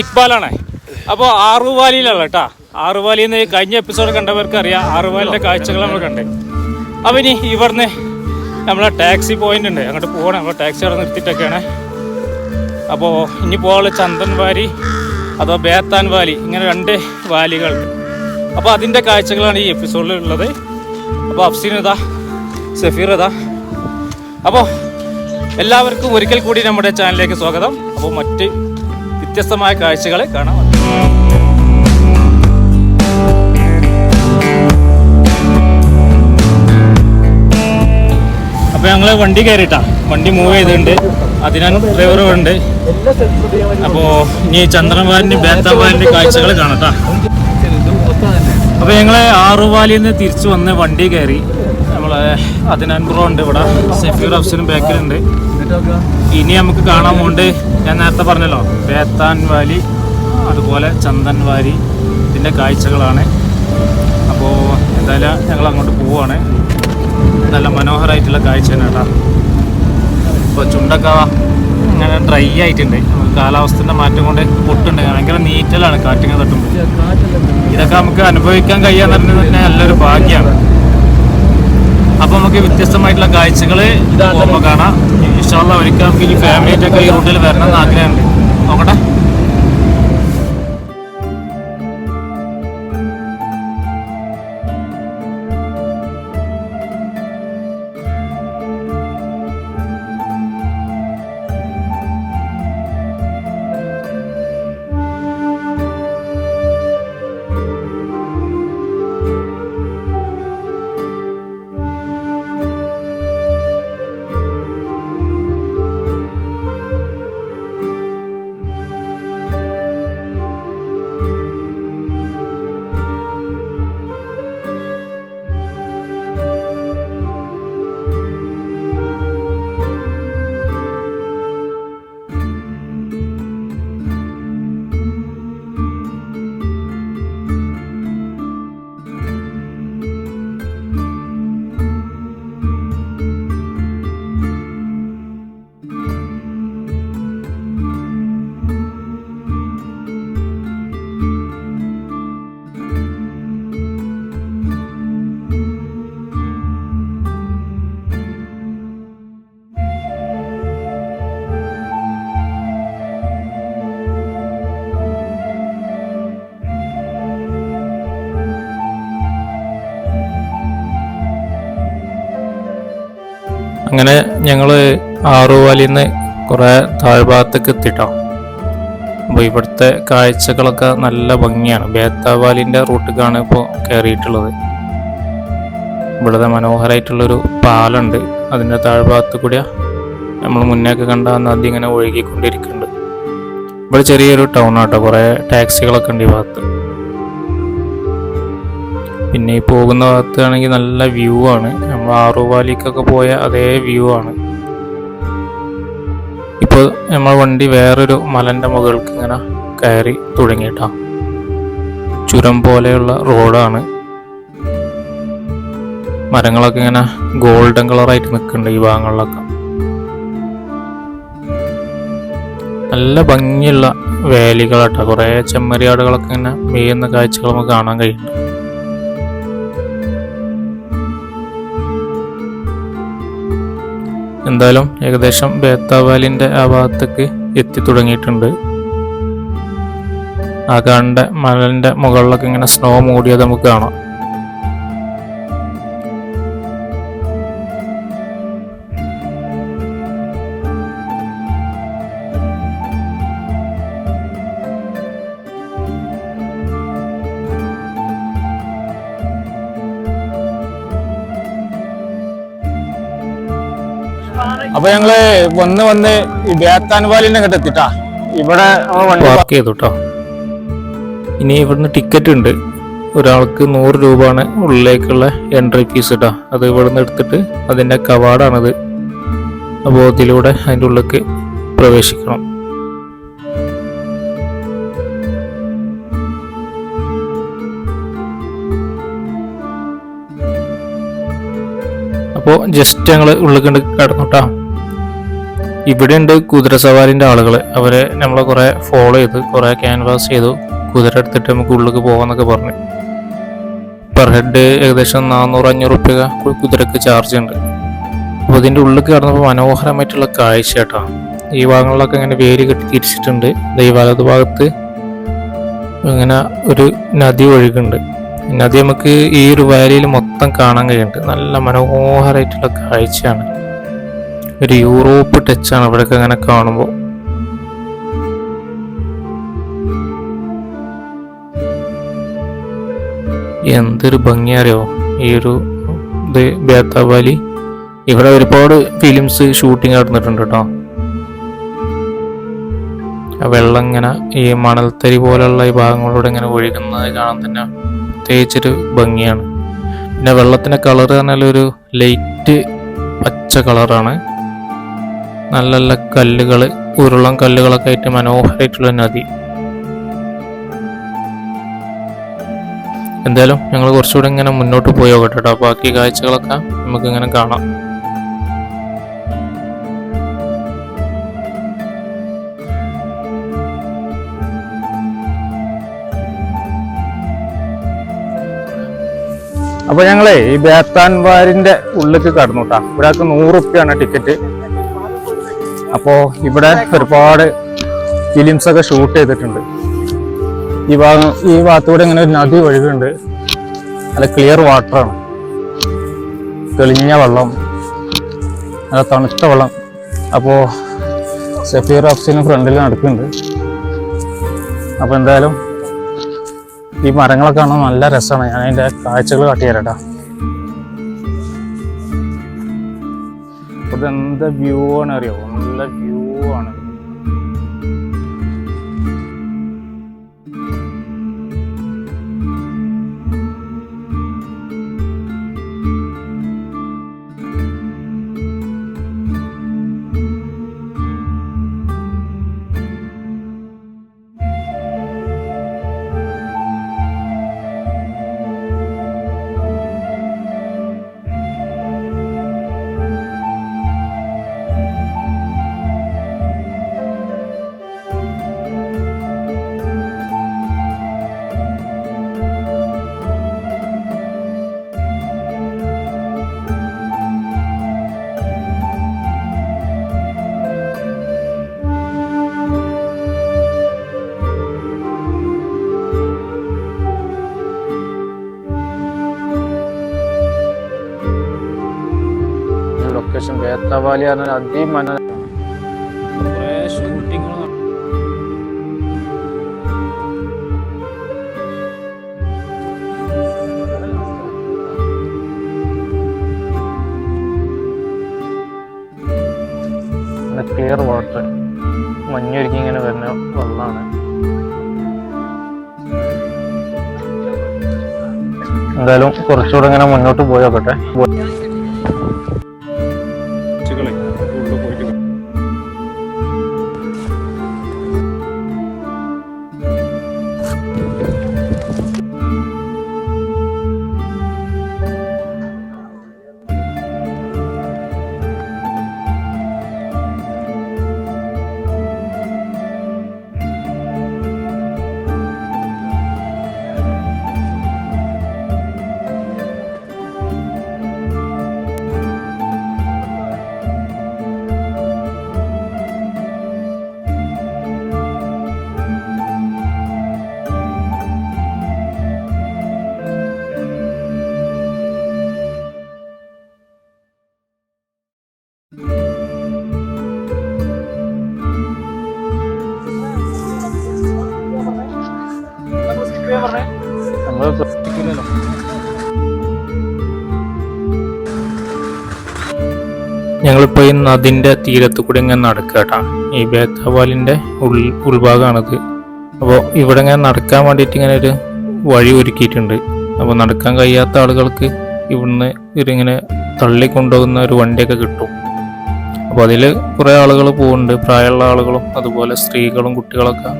ഇക്ബാലാണ്. അപ്പോൾ ആറുവാലിയിലുള്ള കേട്ടാ. ആറുവാലിയിൽ നിന്ന് കഴിഞ്ഞ എപ്പിസോഡ് കണ്ടവർക്ക് അറിയാം ആറുവാലിന്റെ കാഴ്ചകൾ നമ്മൾ കണ്ടേ. അപ്പോൾ ഇനി ഇവിടുന്ന് നമ്മളെ ടാക്സി പോയിന്റ് ഉണ്ട്. അങ്ങോട്ട് പോകണം. നമ്മൾ ടാക്സി അവിടെ നിർത്തിയിട്ടൊക്കെയാണ്. അപ്പോൾ ഇനി പോകാനുള്ള ചന്ദൻ വാലി അഥവാ ബേത്താൻ വാലി ഇങ്ങനെ രണ്ട് വാലികളുണ്ട് അപ്പോൾ അതിന്റെ കാഴ്ചകളാണ് ഈ എപ്പിസോഡിൽ ഉള്ളത്. അപ്പോൾ അഫ്സീൻ ഇതാ സഫീർ ഇതാ അപ്പോൾ എല്ലാവർക്കും ഒരിക്കൽ കൂടി നമ്മുടെ ചാനലിലേക്ക് സ്വാഗതം. അപ്പോൾ മറ്റ് വ്യത്യസ്തമായ കാഴ്ചകളെ കാണാം. അപ്പോൾ ഞങ്ങൾ വണ്ടി കയറിയിട്ടാ. വണ്ടി മൂവ് ചെയ്തിട്ടുണ്ട്. അതിനാൽ ഡ്രൈവറും ഉണ്ട്. അപ്പോൾ ഇനി ചന്ദ്രൻവാലിന്റെ ബേത്താവാലിന്റെ കാഴ്ചകൾ കാണട്ടാ അപ്പോൾ ഞങ്ങൾ ആറുപാലിന്ന് തിരിച്ചു വന്ന് വണ്ടി കയറി. നമ്മളെ ഉണ്ട്. ഇവിടെ സഫീർ അഫ്സനും ബാക്കിലുണ്ട് ഇനി നമുക്ക് കാണാൻ പോണ്ട് ഞാൻ നേരത്തെ പറഞ്ഞല്ലോ ബേത്താൻ വാലി അതുപോലെ ചന്ദൻ വാലി ഇതിന്റെ കാഴ്ചകളാണ്. അപ്പോൾ എന്തായാലും ഞങ്ങൾ അങ്ങോട്ട് പോവുകയാണ് നല്ല മനോഹരമായിട്ടുള്ള കാഴ്ച തന്നെ കേട്ടോ. ഇപ്പോൾ ചുണ്ടൊക്കെ ഇങ്ങനെ ഡ്രൈ ആയിട്ടുണ്ട്. നമുക്ക് കാലാവസ്ഥന്റെ മാറ്റം കൊണ്ട് പൊട്ടുണ്ട്. ഭയങ്കര നീറ്റലാണ് കാറ്റിങ്ങനെ തട്ടുമ്പോൾ ഇതൊക്കെ നമുക്ക് അനുഭവിക്കാൻ കഴിയാന്ന് പറഞ്ഞത് തന്നെ നല്ലൊരു ഭാഗ്യമാണ്. അപ്പൊ നമുക്ക് വ്യത്യസ്തമായിട്ടുള്ള കാഴ്ചകൾ പോകുമ്പോൾ കാണാം. ഇഷ്ടമുള്ള ഈ ഫാമിലി ആയിട്ടൊക്കെ ഈ റൂട്ടിൽ വരണം എന്ന് ആഗ്രഹമുണ്ട്. നോക്കട്ടെ. അങ്ങനെ ഞങ്ങൾ ആറുവാലിൽ നിന്ന് കുറേ താഴ്ഭാഗത്തേക്ക് എത്തിട്ടോ അപ്പോൾ ഇവിടുത്തെ കാഴ്ചകളൊക്കെ നല്ല ഭംഗിയാണ്. ബേത്താവാലിന്റെ റൂട്ടിലേക്കാണ് ഇപ്പോൾ കയറിയിട്ടുള്ളത് ഇവിടുത്തെ മനോഹരമായിട്ടുള്ളൊരു പാലുണ്ട് അതിന്റെ താഴ്ഭാഗത്ത് കൂടിയാ നമ്മൾ മുന്നേക്ക് കണ്ട നദി ഇങ്ങനെ ഒഴുകിക്കൊണ്ടിരിക്കുന്നുണ്ട്. ഇവിടെ ചെറിയൊരു ടൗൺ ആട്ടോ. കുറേ ടാക്സികളൊക്കെ ഉണ്ട് ഈ ഭാഗത്ത്. പിന്നെ ഈ പോകുന്ന ഭാഗത്താണെങ്കിൽ നല്ല വ്യൂ ആണ്. ആറുവാലിക്കൊക്കെ പോയ അതേ വ്യൂ ആണ്. ഇപ്പോൾ നമ്മൾ വണ്ടി വേറൊരു മലന്റെ മുകൾക്ക് ഇങ്ങനെ കയറി തുടങ്ങിയിട്ടാ. ചുരം പോലെയുള്ള റോഡാണ്. മരങ്ങളൊക്കെ ഇങ്ങനെ ഗോൾഡൻ കളറായിട്ട് നിൽക്കുന്നുണ്ട് ഈ ഭാഗങ്ങളിലൊക്കെ. നല്ല ഭംഗിയുള്ള വേലികളാട്ടോ. കുറേ ചെമ്മരിയാടുകളൊക്കെ ഇങ്ങനെ മേയുന്ന കാഴ്ചകൾ നമുക്ക് കാണാൻ കഴിയുന്നുണ്ട്. എന്തായാലും ഏകദേശം ബേത്താവാലിന്റെ ആ ഭാഗത്തേക്ക് എത്തി തുടങ്ങിയിട്ടുണ്ട്. ആ കാണേണ്ട മലന്റെ മുകളിലൊക്കെ ഇങ്ങനെ സ്നോ മൂടിയത് നമുക്ക് കാണാം. അപ്പൊ ഞങ്ങൾ വന്ന് വന്ന് ഈ ബേത്താൻവാലിന്റെ അങ്ങോട്ട് എത്തിട്ടാ. ഇവിടെ വർക്ക് പാർക്ക് ചെയ്തു കേട്ടോ ഇനി ഇവിടുന്ന് ടിക്കറ്റ് ഉണ്ട്. ഒരാൾക്ക് നൂറ് രൂപയാണ് ഉള്ളിലേക്കുള്ള എൻട്രി ഫീസ് കേട്ടോ അത് ഇവിടുന്ന് എടുത്തിട്ട് അതിന്റെ കവാടാണത്. അപ്പോൾ അതിലൂടെ അതിന്റെ ഉള്ളിലേക്ക് പ്രവേശിക്കണം. അപ്പോൾ ജസ്റ്റ് ഞങ്ങൾ ഉള്ളിൽ കണ്ട് കടന്നു കേട്ടോ ഇവിടെ ഉണ്ട് കുതിര സവാരിന്റെ ആളുകൾ അവരെ നമ്മളെ കുറേ ഫോളോ ചെയ്ത് കുറേ ക്യാൻവാസ് ചെയ്തു. കുതിര എടുത്തിട്ട് നമുക്ക് ഉള്ളിലേക്ക് പോകാമെന്നൊക്കെ പറഞ്ഞു. പെർ ഹെഡ് ഏകദേശം നാനൂറ് അഞ്ഞൂറ് റുപ്യ കുതിരക്ക് ചാർജ് ഉണ്ട്. അപ്പോൾ ഇതിന്റെ ഉള്ളിൽ കടന്നപ്പോൾ മനോഹരമായിട്ടുള്ള കാഴ്ച കേട്ടോ. ഈ ഭാഗങ്ങളിലൊക്കെ ഇങ്ങനെ വേര് കെട്ടി തിരിച്ചിട്ടുണ്ട്. ദൈവാലത് ഭാഗത്ത് ഇങ്ങനെ ഒരു നദി ഒഴുകുന്നുണ്ട് നദി നമുക്ക് ഈ ഒരു വാലിയിൽ മൊത്തം കാണാൻ കഴിയുന്നുണ്ട്. നല്ല മനോഹരമായിട്ടുള്ള കാഴ്ചയാണ്. ഒരു യൂറോപ്പ് ടച്ചാണ് ഇവിടെയൊക്കെ അങ്ങനെ കാണുമ്പോൾ. എന്തൊരു ഭംഗിയറിയോ? ഈ ഒരു ഇത് ബേത്താബാലി ഇവിടെ ഒരുപാട് ഫിലിംസ് ഷൂട്ടിംഗ് നടന്നിട്ടുണ്ട് കേട്ടോ. വെള്ളം ഇങ്ങനെ ഈ മണൽത്തരി പോലുള്ള ഈ ഭാഗങ്ങളിലൂടെ ഇങ്ങനെ ഒഴുകുന്നത് കാണാൻ തന്നെ പ്രത്യേകിച്ചൊരു ഭംഗിയാണ്. പിന്നെ വെള്ളത്തിന്റെ കളർ പറഞ്ഞാൽ ഒരു ലൈറ്റ് പച്ച കളറാണ് നല്ല നല്ല കല്ലുകൾ ഉരുളം കല്ലുകളൊക്കെ ആയിട്ട് മനോഹരമായിട്ടുള്ള നദി. എന്തായാലും ഞങ്ങൾ കുറച്ചുകൂടെ ഇങ്ങനെ മുന്നോട്ട് പോയി നോക്കട്ടെ കേട്ടോ. ബാക്കി കാഴ്ചകളൊക്കെ നമുക്ക് ഇങ്ങനെ കാണാം. അപ്പൊ ഞങ്ങളെ ഈ ബേത്താൻ വാരിന്റെ ഉള്ളിലേക്ക് കടന്നു കേട്ടാ. ഇവിടേക്ക് നൂറ് റുപ്യാണ് ടിക്കറ്റ്. അപ്പോ ഇവിടെ ഒരുപാട് ഫിലിംസ് ഒക്കെ ഷൂട്ട് ചെയ്തിട്ടുണ്ട്. ഈ ഭാഗം ഈ ഭാഗത്തൂടെ ഇങ്ങനെ ഒരു നദി ഒഴുകുന്നുണ്ട്. നല്ല ക്ലിയർ വാട്ടറാണ് തെളിഞ്ഞ വെള്ളം. നല്ല തണുത്ത വെള്ളം. അപ്പോ സഫീർ അഫ്സിന് ഫ്രണ്ടിൽ നടക്കുന്നുണ്ട്. അപ്പോൾ എന്തായാലും ഈ മരങ്ങളൊക്കെ കാണാൻ നല്ല രസമാണ്. ഞാൻ അതിന്റെ കാഴ്ചകൾ കാട്ടി. ഇവിടെ വ്യൂ ആണ് അറിയോ നല്ല വ്യൂ ആണ്. ബേത്തവാലി പറഞ്ഞാൽ അതിമന കുറേ ക്ലിയർ വാട്ടർ മഞ്ഞൊരുക്കി ഇങ്ങനെ വരുന്ന വെള്ളമാണ്. എന്തായാലും കുറച്ചുകൂടെ ഇങ്ങനെ മുന്നോട്ട് പോയി ഞങ്ങളിപ്പോൾ ഈ നദിന്റെ തീരത്ത് കൂടി ഇങ്ങനെ നടക്കുക കേട്ടോ. ഈ ബേത്താവാലിന്റെ ഉൾ ഉൾഭാഗമാണിത് അപ്പോൾ ഇവിടെ ഇങ്ങനെ നടക്കാൻ വേണ്ടിയിട്ട് ഇങ്ങനെ ഒരു വഴി ഒരുക്കിയിട്ടുണ്ട്. അപ്പോൾ നടക്കാൻ കഴിയാത്ത ആളുകൾക്ക് ഇവിടുന്ന് ഇവരിങ്ങനെ തള്ളിക്കൊണ്ടുപോകുന്ന ഒരു വണ്ടിയൊക്കെ കിട്ടും. അപ്പോൾ അതിൽ കുറേ ആളുകൾ പോകുന്നുണ്ട് പ്രായമുള്ള ആളുകളും അതുപോലെ സ്ത്രീകളും കുട്ടികളൊക്കെ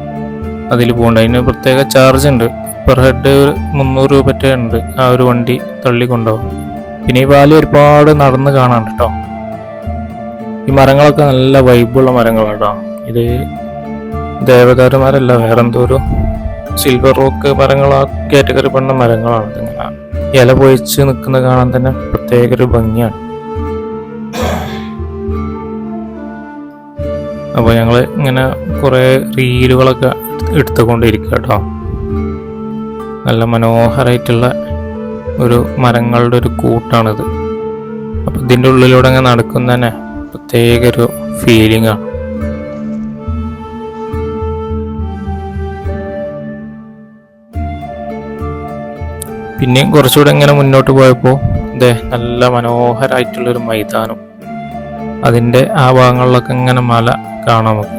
അതിൽ പോകുന്നുണ്ട് അതിന് പ്രത്യേക ചാർജ് ഉണ്ട്. പെർ ഹെഡ് മുന്നൂറ് രൂപ ഉണ്ട് ആ ഒരു വണ്ടി തള്ളിക്കൊണ്ടുപോകും പിന്നെ ഈ വാലി ഒരുപാട് നടന്ന് കാണാൻ കേട്ടോ. ഈ മരങ്ങളൊക്കെ നല്ല വൈബുള്ള മരങ്ങളാണ് കേട്ടോ ഇത് ദേവദാരുമാരല്ല വേറെന്തോ ഒരു സിൽവർ റോക്ക് മരങ്ങൾ ആ കാറ്റഗറി പെടുന്ന മരങ്ങളാണ് ഇതിങ്ങനെ. ഇല പൊഴിച്ച് നിൽക്കുന്ന കാണാൻ തന്നെ പ്രത്യേക ഒരു ഭംഗിയാണ്. അപ്പോൾ ഞങ്ങൾ ഇങ്ങനെ കുറേ റീലുകളൊക്കെ എടുത്തുകൊണ്ടിരിക്കുക കേട്ടോ നല്ല മനോഹരമായിട്ടുള്ള ഒരു മരങ്ങളുടെ ഒരു കൂട്ടാണിത്. അപ്പം ഇതിന്റെ ഉള്ളിലൂടെ അങ്ങനെ നടക്കുന്ന തന്നെ പ്രത്യേക ഒരു ഫീലിംഗ് ആണ് പിന്നെയും കുറച്ചുകൂടെ ഇങ്ങനെ മുന്നോട്ട് പോയപ്പോൾ അതെ നല്ല മനോഹരമായിട്ടുള്ളൊരു മൈതാനം. അതിന്റെ ആ ഭാഗങ്ങളിലൊക്കെ ഇങ്ങനെ മല കാണാം നമുക്ക്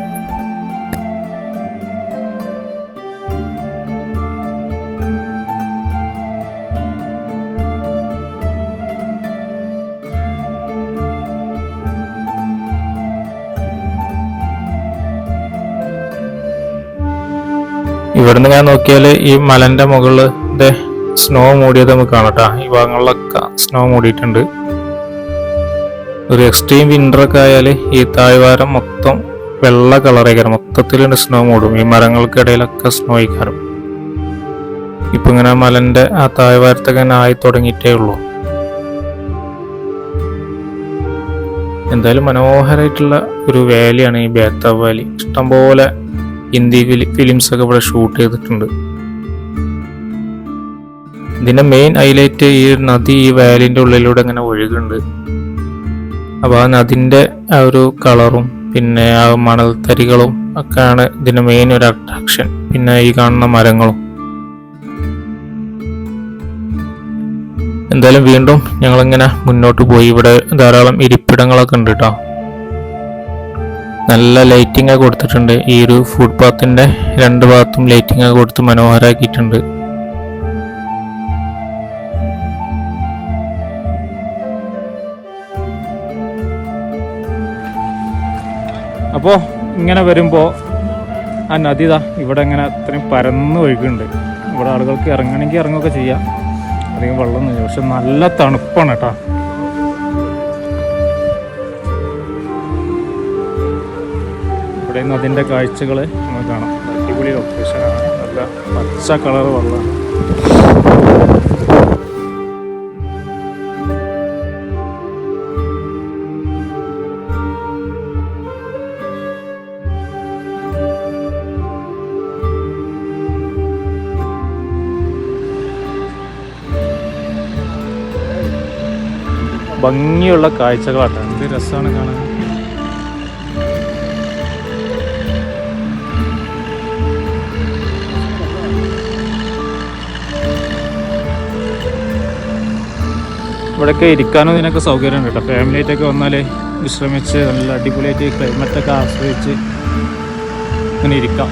ഇവിടുന്ന് ഞാൻ നോക്കിയാൽ ഈ മലന്റെ മുകളിലെ സ്നോ മൂടിയത് നമുക്ക് കാണട്ടാ ഈ ഭാഗങ്ങളിലൊക്കെ സ്നോ മൂടിയിട്ടുണ്ട്. ഒരു എക്സ്ട്രീം വിന്റർ ഒക്കെ ആയാൽ ഈ താഴ്വാരം മൊത്തം വെള്ള കളറേക്കാരം മൊത്തത്തിലുണ്ട് സ്നോ മൂടും. ഈ മരങ്ങൾക്കിടയിലൊക്കെ സ്നോ ആയിക്കാരം ഇപ്പൊ ഇങ്ങനെ മലന്റെ ആ താഴ്വാരത്തൊക്കെ ഇങ്ങനെ ആയി തുടങ്ങിയിട്ടേ ഉള്ളൂ. എന്തായാലും മനോഹരമായിട്ടുള്ള ഒരു വാലിയാണ് ഈ ബേത്താവ് വാലി ഇഷ്ടംപോലെ ഹിന്ദി ഫിലിംസ് ഒക്കെ ഇവിടെ ഷൂട്ട് ചെയ്തിട്ടുണ്ട്. ഇതിന്റെ മെയിൻ ഹൈലൈറ്റ് ഈ നദി ഈ വാലിന്റെ ഉള്ളിലൂടെ ഇങ്ങനെ ഒഴുകുന്നുണ്ട്. അപ്പോൾ ആ നദിന്റെ ആ ഒരു കളറും പിന്നെ ആ മണൽത്തരികളും ഒക്കെയാണ് ഇതിന്റെ മെയിൻ ഒരു അട്രാക്ഷൻ പിന്നെ ഈ കാണുന്ന മരങ്ങളും. എന്തായാലും വീണ്ടും ഞങ്ങളിങ്ങനെ മുന്നോട്ട് പോയി. ഇവിടെ ധാരാളം ഇരിപ്പിടങ്ങളൊക്കെ ഉണ്ട് കേട്ടോ നല്ല ലൈറ്റിംഗ് ഒക്കെ കൊടുത്തിട്ടുണ്ട്. ഈ ഒരു ഫുഡ് പാത്തിന്റെ രണ്ട് ഭാഗത്തും ലൈറ്റിംഗ് ഒക്കെ കൊടുത്ത് മനോഹരമാക്കിയിട്ടുണ്ട് അപ്പോൾ ഇങ്ങനെ വരുമ്പോൾ ആ നദി ഇതാ ഇവിടെ ഇങ്ങനെ അത്രയും പരന്ന് ഒഴുകുന്നുണ്ട്. ഇവിടെ ആളുകൾക്ക് ഇറങ്ങണമെങ്കിൽ ഇറങ്ങുകയൊക്കെ ചെയ്യാം. അധികം വെള്ളമൊന്നുമില്ല. പക്ഷെ നല്ല തണുപ്പാണ് കേട്ടോ. നിന്ന് അതിന്റെ കാഴ്ചകൾ നമുക്ക് കാണാം. അടിപൊളി ലൊക്കേഷനാണ് നല്ല പച്ച കളർ വെള്ളമാണ് ഭംഗിയുള്ള കാഴ്ചകളാട്ടോ. എന്ത് രസമാണ് കാണാൻ. ഇവിടെയൊക്കെ ഇരിക്കാനും ഇതിനൊക്കെ സൗകര്യമുണ്ട് കേട്ടോ. ഫാമിലി ആയിട്ടൊക്കെ വന്നാൽ വിശ്രമിച്ച് നല്ല അടിപൊളിയായിട്ട് ക്ലൈമറ്റൊക്കെ ആസ്വദിച്ച് ഇങ്ങനെ ഇരിക്കാം.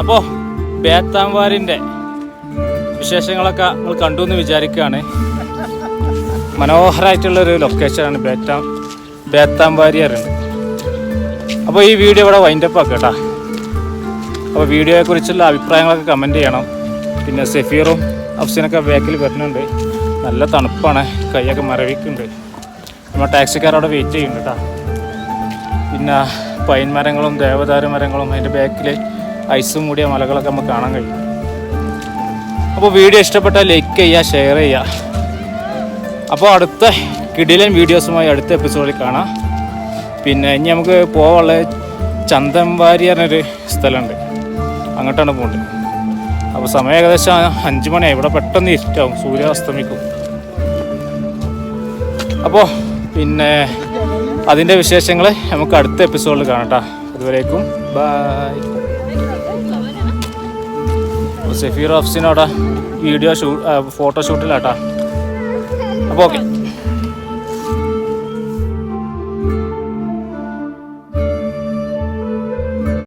അപ്പോൾ ബേത്താംവാരിന്റെ വിശേഷങ്ങളൊക്കെ നമ്മൾ കണ്ടു എന്ന് വിചാരിക്കുകയാണ്. മനോഹരമായിട്ടുള്ളൊരു ലൊക്കേഷനാണ് ബേറ്റാം ബേത്താംവാരി അറിയുന്നത് അപ്പോൾ ഈ വീഡിയോ ഇവിടെ വൈൻഡപ്പ് ആക്കാം കേട്ടോ. അപ്പോൾ വീഡിയോയെക്കുറിച്ചുള്ള അഭിപ്രായങ്ങളൊക്കെ കമന്റ് ചെയ്യണം. പിന്നെ സെഫീറും അഫ്സീനൊക്കെ ബാക്കിൽ വരുന്നുണ്ട്. നല്ല തണുപ്പാണ്. കൈയൊക്കെ മരവിക്കുന്നുണ്ട്. നമ്മൾ ടാക്സിക്കാരവിടെ വെയിറ്റ് ചെയ്യുന്നുണ്ട് കേട്ടോ. പിന്നെ പൈൻ മരങ്ങളും ദേവദാരു മരങ്ങളും അതിന്റെ ബാക്കിൽ ഐസും കൂടിയ മലകളൊക്കെ നമുക്ക് കാണാൻ കഴിയും. അപ്പോൾ വീഡിയോ ഇഷ്ടപ്പെട്ടാൽ ലൈക്ക് ചെയ്യുക ഷെയർ ചെയ്യുക അപ്പോൾ അടുത്ത കിടിലൻ വീഡിയോസുമായി അടുത്ത എപ്പിസോഡിൽ കാണാം. പിന്നെ ഇനി നമുക്ക് പോവാനുള്ള ചന്തംവാരി പറഞ്ഞൊരു സ്ഥലമുണ്ട്. അങ്ങോട്ടാണ് പോകേണ്ടത്. അപ്പോൾ സമയം ഏകദേശം അഞ്ച് മണിയായി. ഇവിടെ പെട്ടെന്ന് ഇരുട്ടാവും. സൂര്യ അസ്തമിക്കും അപ്പോൾ പിന്നെ അതിന്റെ വിശേഷങ്ങൾ നമുക്ക് അടുത്ത എപ്പിസോഡിൽ കാണാം അതുവരേക്കും. ബായ് സഫീർ ഓഫീസിനവിടെ വീഡിയോ ഷൂ ഫോട്ടോ ഷൂട്ടിലാട്ടാ അപ്പോൾ ഓക്കെ